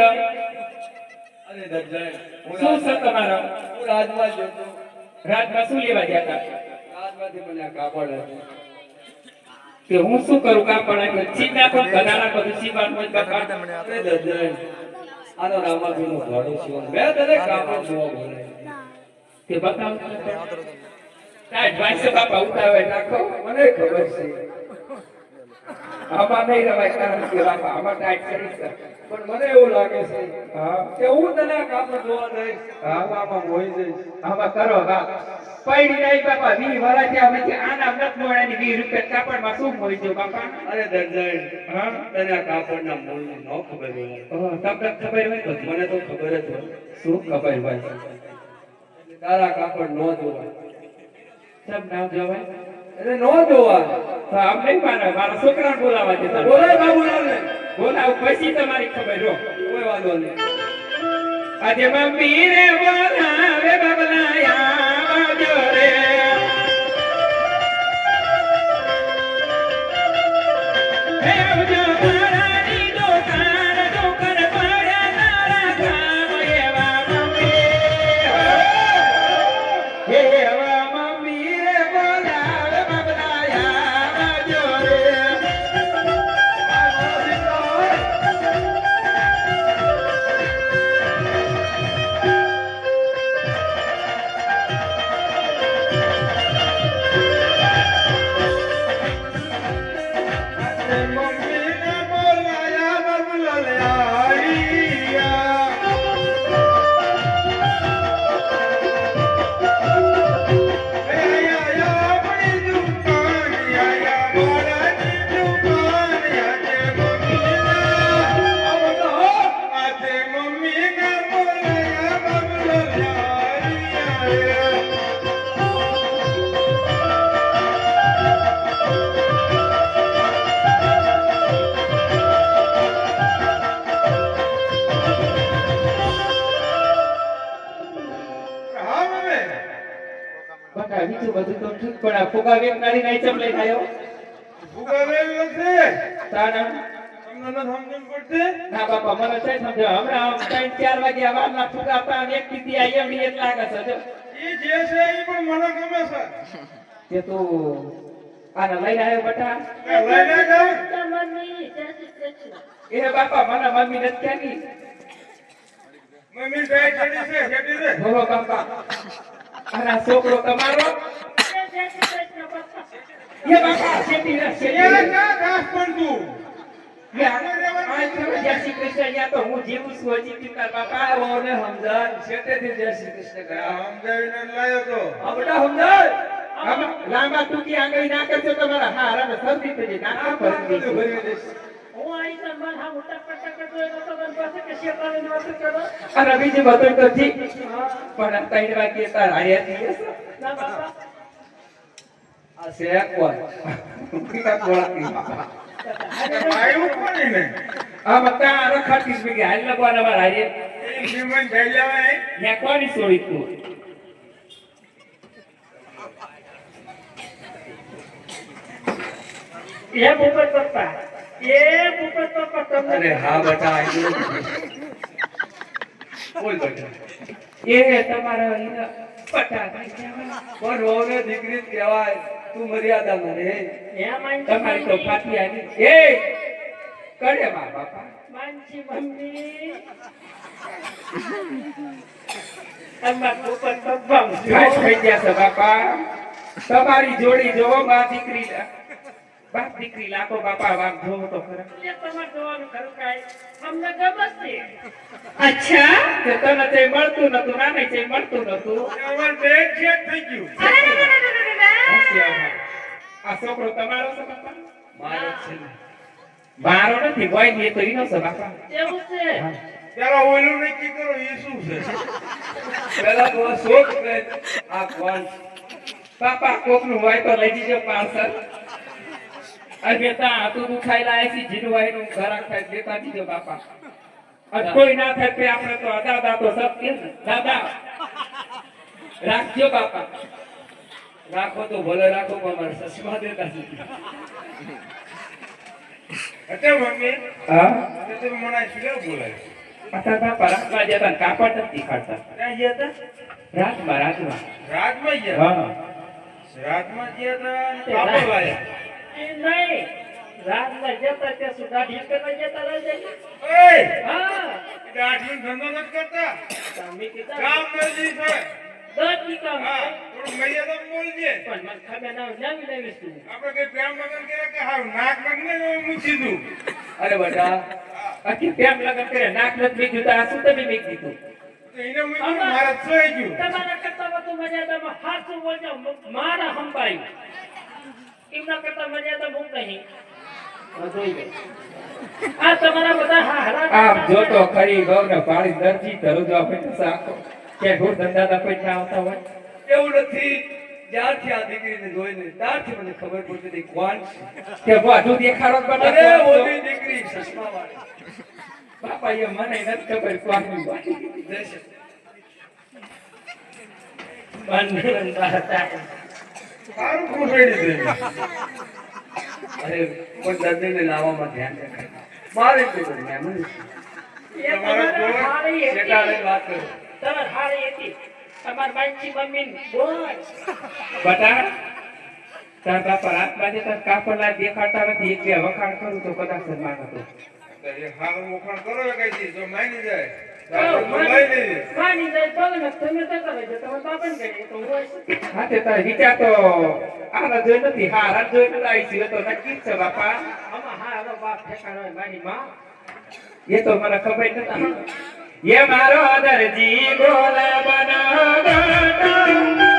ટાઈપની અરે દર્શન હું શું છે તમારો? હું રાજમાં જ હતો. શું લેવા ગયા હતા? રાજમાંથી મને કાપડ કે હું શું કરું? કાપડ આપ્યો છી નાખો ગધાડા બધું સીવાનું હોય બાપા અરે દર્શન આનો રામાપીરનો ઘોડો છે. મેં તને કાપડ જોવા બોલાવ્યો. તે બતાવો કાંઈ ભાઈ છે બાપા ઉતાવે નાખો. મને ખબર છે. આમાં નહીં રવાય કારણ કે બાપા આમાં ટાઈટ કરી છે પણ મને એવું લાગે છે કે હું તને આ કામ જોવા દઈશ હા. આમાં મોહી જઈશ. આમાં કરો હા. પૈડી નહીં બાપા વી વાળા ત્યાં અમે આના નત મોડાની વી રૂપિયા કાપડમાં શું મોઈ જો બાપા? અરે દર્શન હા? તને આ કાપડના મૂળની ન ખબર હોય. તમને ખબર હોય તો મને તો ખબર જ હોય. શું ખબર હોય? તારા કાપડ ન જોવાય સબ નામ જવાય? એટલે ન જોવા. તો નહીં મારે મારા છોકરાને બોલાવા છે બોલાય બોલાય બાબુલાલને. બોલાવ પછી તમારી ખબર જો કોઈ વાંધો નહીં. આજે મમ્મી રે બોલાવે બધું તો ચમ લઈ આ ફુગા વેચનારી નહીં તમને ન સમજણ પડશે? ના બાપા મને છે સમજો હમણાં આમ ત્રણ ચાર વાગ્યા વારના ફુગા હતા અને એક દીદી આવી એમની એક લાગે છે. જો. કે તું આને લઈને આવ્યો બટા. મમ્મી જય શ્રી કૃષ્ણ. એ બાપા મને મમ્મી નથી ક્યાંની બોલો બાપા આના છોકરો તમારો? જય શ્રી કૃષ્ણ અહીંયા તો હું. જીવું છું હજી તાર બાપા ઓને સમજાય શેઠેથી જય શ્રી કૃષ્ણ કહ્યા હમણાં સમજાય લાંબા ટૂંકી આંગળી ના કરશો તો હા આરામ સરદી થઈ જાય નાખા ભરી દઈશું. હું આઈ સંભાળ હા મોટા પટ્ટા કરતો એનો તો બંધ પાસે કે શેતાની વાત કરો અને બીજું બધું તો ઠીક. પણ ત્રણ વાગ્યે તાર હાર્યા છીએ ના બાપા. આ કોણ હાલ કોની છોડી તું? એ ભૂપત પપ્પા એ ભૂપત પપ્પા તમને. અરે હા બેટા આઈ બોલ બેટા એ તમારા પટા દીકરી કહેવાય. તું મર્યાદામાં રહે તમારી તો આવી એ! કરે મા બાપા. માનસી મમ્મી અમાર પોપટ પગમાં ઘાસ થઈ ગયા છે બાપા. તમારી જોડી જોવો બા દીકરી બાપ દીકરી લાખો બાપા વાગ જોવો તો ખરા. તમારે જોવાનું ખરું કાંઈ. અમને ગમે છે. અચ્છા તને તે મળતું નતું નાને તે મળતું નતું? અમાર થઈ ગયું. હોશિયાર. આ છોકરો તમારો છે બાપા? મારે છે મારો નથી હોય ને તો ઈનો છે બાપા. એવું છે. પેલા ઓલું નક્કી કરો એ શું છે? પેલા તો શોખ કરે આ કોણ? બાપા કોકનું હોય તો લઈ જજો પાર્સલ. અને તા તું દુખાઈ લાય છે જીનું હોયનું ઘરાક થાય દેતા દીજો બાપા. અને કોઈ ના થાય તે આપણે તો દાદા તો સત્ય દાદા રાખજો બાપા. રાખો તો ભલે રાખો પણ મારા સસમા દેતા નથી. અચ્છા મમ્મી. હા? તો તમે મને શું બોલાય બાપા રાખવા જતા કાપટ કાપડ નથી ખાતા ક્યાં ગયા હતા? રાતમાં રાતમાં રાતમાં ગયા હા. રાતમાં ગયા હતા પાપડ લાયા એ નહીં. રાતના જતા ત્યાં સુધી દાઢી કરવા જતા રહેજે. એય! હા. એ ધંધો નથી કરતા. તમે કીધા ગામ નજીક છે. દસ કામ હા. મર્યાદા લગન લગને અરે બધા આખી પ્રેમ લગન કરે નાક નથી બીજું તો શું તમે મેં કીધું કરતા વધુ મર્યાદામાં હાચું બોલજો. મારા. આ તમારા બધા હારા આમ જોતો ખરી ગૌને પાડી જો કે ધંધા કોઈ આવતા હોય એવું નથી. જ્યારથી આ દીકરીને જોઈને ત્યારથી મને ખબર પડતી કોણ છે. કે બધું દેખાડો અરે ઓલી દીકરી ચશ્મા વાળી બાપા એ મને નથી ખબર લાવવામાં ધ્યાન મારે તમારા હારી હતી. તમારે હતી. તમારા બોલ. બટા તાર બાપા રાત બાજે તાર કાપડલા દેખાડતા નથી એટલે વખાણ કરું તો કદાચ જ માનતો એ હારું વખાણ કરો કઈ દી, જો માની જાય તો લઈ લેજે માની જાય તો ને તમે જતા રહેજો. તમારા બાપાને કહીએ તો હોય છે. હા તે તાર વિચાર તો આના જોઈ નથી જોઈ નથી આવી છે એ તો નક્કી છે બાપા આમાં હા બાપ ઠેકાણો મારી માં. એ તો મને ખબર નથી એ મારો દરજી ગોલ મારી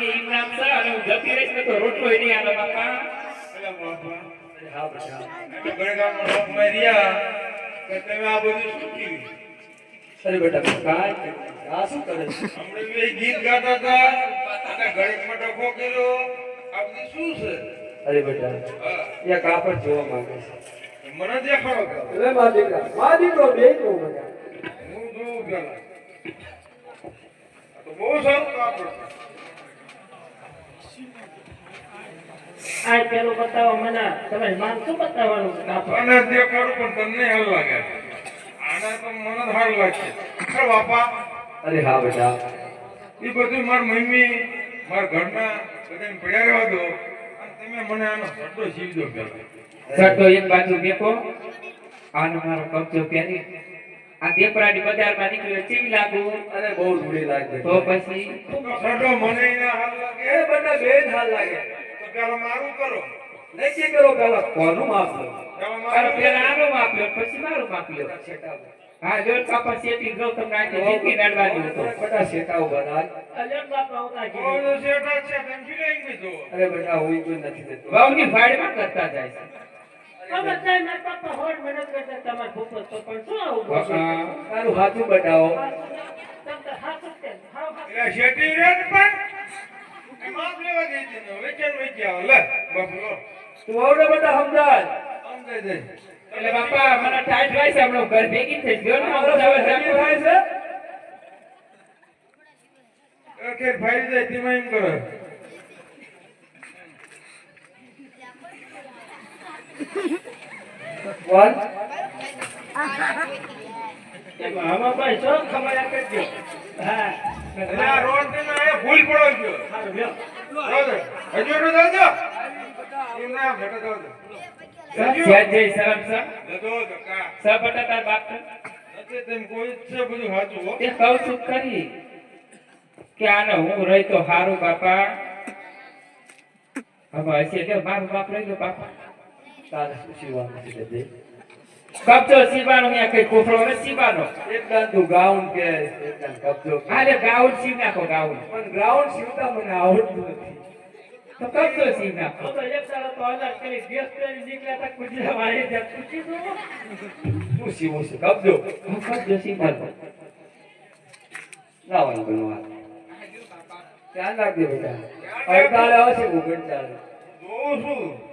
બાપા આમાં એ ઇનામ છે અને હું જતી રહીશ ને તો રોટલો નહીં આલો બાપા અલા બાપા હા બેટા તો ગણગામમાં લોક મર્યા કે તમે આ બધું શું કર્યું અરે બેટા તું કાંઈ કરતી નથી. આ શું કરે છે હમણાં બે ગીત ગાતા હતા અને ઘડીક માટે ખોકેલો આ બધું શું છે અરે બેટા હા એ કાપડ જોવા માંગે છે મને દેખાડો તો. હવે મારા દીકરા મારા દીકરો બે બહુ મજા હું જોઉં પેલા આ તો બહુ સારું કાપડ છે આ પેલું બતાવો મને. તમે માન શું બતાવવાનું? કાપો. દેખાડું પણ તમને હાલ લાગે. આના તો મને હાલ લાગશે. અરે બાપા. અરે હા બેટા. એ બધું મારી મમ્મી મારા ઘરના બધાને પડ્યા રહેવા દો. અને તમે મને આનો સટ્ટો જીવ દો પેલા. સટો એક બાજુ મેકો. આનો મારો કબજો પહેરી. આ દેપરાની બજારમાં નીકળ્યો ચીવી લાગુ? અને બહુ ધૂળી લાગે. તો પછી? છોટો મને ના હાલ લાગે એ બે જ હાલ લાગે. તો પેલો મારું કરો. નહીં કરો પેલા કોનું માપ લો પેલા આનો માપ્યો પછી મારું માપ્યો હા જો કાપા શેટી જો તમને આજે જિંદગી નડવાની હતો બધા શેટા ઊભા થાય. અલે બાપા ઉતા ઓ, કી શેટા છે ગઈ છો અરે બેટા હું કોઈ નથી દેતો વહુની ભાડમાં કરતા જાય છે. હવે જાય મારા પપ્પા હોડ મહેનત કરતા તમાર ભૂપત તો પણ શું આવું તારું હાથું બતાવો. એટલે શેઠી રે પણ એ લેવા દે છે ને વેચાણ વેચ્યા લે બાપુ તું આવડે બધા સમજાય. સમજાય દે એટલે બાપા મને ટાઈટ હોય છે હમણાં ઘર ભેગી થઈ ગયો ને હવે શરીર રાખો. થાય છે. ઓકે ભાઈ જાય તેમાં એમ કરો. એમાં આમાં ભાઈ ખબર કરજો હા ના રોડ ભૂલ પડો ગયો હારું લ્યો. હજુ. ભેટો. જય સર કા. તાર બાપ છે. નથી તેમ કોઈ છે બધું સાચું હો. તે કહું છું કરી કે આને હું રહી તો હારું બાપા હવે હશે કે મારું બાપ રહી ગયો બાપા તારે શું વાત છે કબજો સીવાનો ને કઈ કોફળો ને સીવાનો એક દાન તું ગાઉન કે એક દાન કબજો. આલે ગાઉન સીવ નાખો ગાઉન પણ ગ્રાઉન્ડ સીવતા મને આવડતું નથી તો કબજો સીવ નાખો હવે એક દાડો તો અલગ કરી ગેસ પેલી નીકળ્યા તા કુતરા મારી જાય. પૂછી જુઓ. શું સીવું છે કબજો હું કબજો સીવ નાખો લાવવાનું બનવા ધ્યાન રાખજે બેટા અડતાળે આવશે ઉગડ ચાલે જોઉં છું.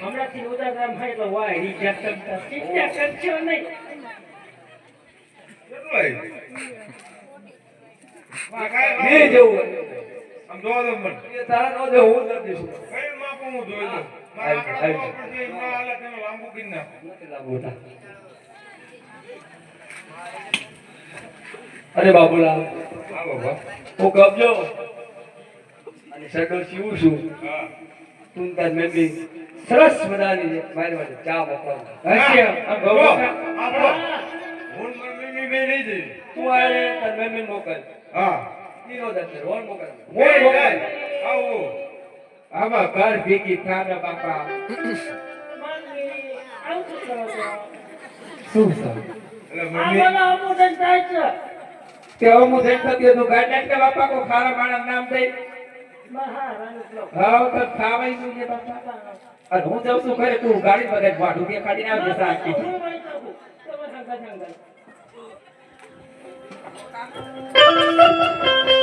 હમણાંથી ઉદાહરણ થાય તો કરતા ચિંતા કરશો નહીં જેવું મને. એ તારા નો હું નથી શું કઈ માપું હું જોઈ લઉં. મારા આંકડા જોવા પડશે, ના હાલે તમે લાંબુ કરી નાખો. નથી લાંબુ બેટા અરે બાબુલા હા બાબા. હું કબજો અને સડો સીવું છું હા. તું તાર મેમ્બી સરસ મજાની મારી માટે ચા બતાવું હશે. આપણો. હું બે. તું આને તાર મેમ્બી મોકલ હા. ઈનો દત્ત રોન મોકલ મોય મોકલ. આવું. આમાં ઘર ભેગી થાને બાપા શું સર મમ્મી અમુક જ થાય છે. તે હું થતી હતું ગાડી કે બાપા કો ખારા માણસ નામ દે હાવ તો બાપા? અને હું જાઉં છું ઘરે તું ગાડી વગર વાઢું કે કાઢીને આવજે સાચી Thank રહી